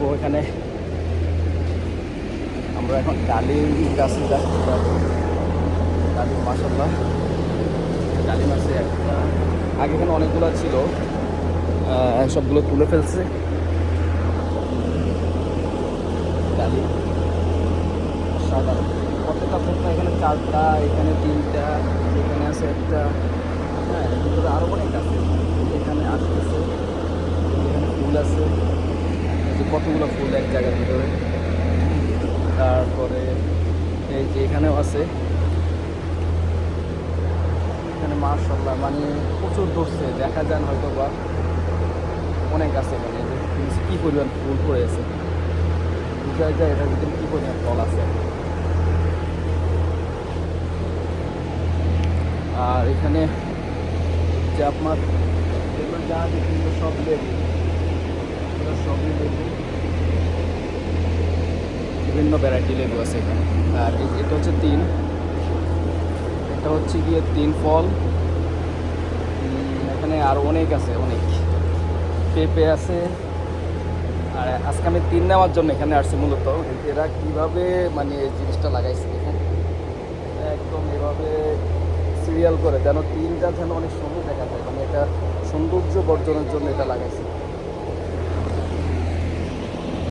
দেখব এখানে। আমরা এখন ডালিম গাছে যাচ্ছি ডালিম মাসাল্লাহ ডালিম আছে একটা আগে এখানে অনেকগুলো ছিল। সবগুলো তুলে ফেলছে। ডালিম ফুটটা এখানে চারটা, এখানে তিনটা, এখানে আছে একটা। হ্যাঁ আরও অনেক আছে এখানে আসতেছে এখানে ফুল আছে এই যে কতগুলো ফুল এক জায়গার ভিতরে। তারপরে এই যে এখানেও আছে। এখানে মার্শাল্লাহ মানে প্রচুর ধরছে, দেখা যান হয়তো বা অনেক আছে মানে কী পরিমাণ ফুল পড়ে আছে। বোঝা যায় এটার ভিতরে কী পরিমাণ ফল আছে। আর এখানে যে আপনার এগুলো এগুলো সব লেবু। এগুলো সবই লেবু বিভিন্ন ভ্যারাইটি লেবু আছে এখানে। আর এটা হচ্ছে তিন। এটা হচ্ছে গিয়ে তিন ফল। এখানে আর অনেক আছে, অনেক। পেঁপে আছে। আর আজকে আমি তিন নেওয়ার জন্য এখানে আসছি মূলত। এরা কীভাবে মানে এই জিনিসটা লাগাইছে দেখেন। একদম এভাবে সিরিয়াল করে, যেন তিনটা যেন অনেক সুন্দর দেখা যায়। মানে এটা সৌন্দর্য বর্জনের জন্য এটা লাগাইছে।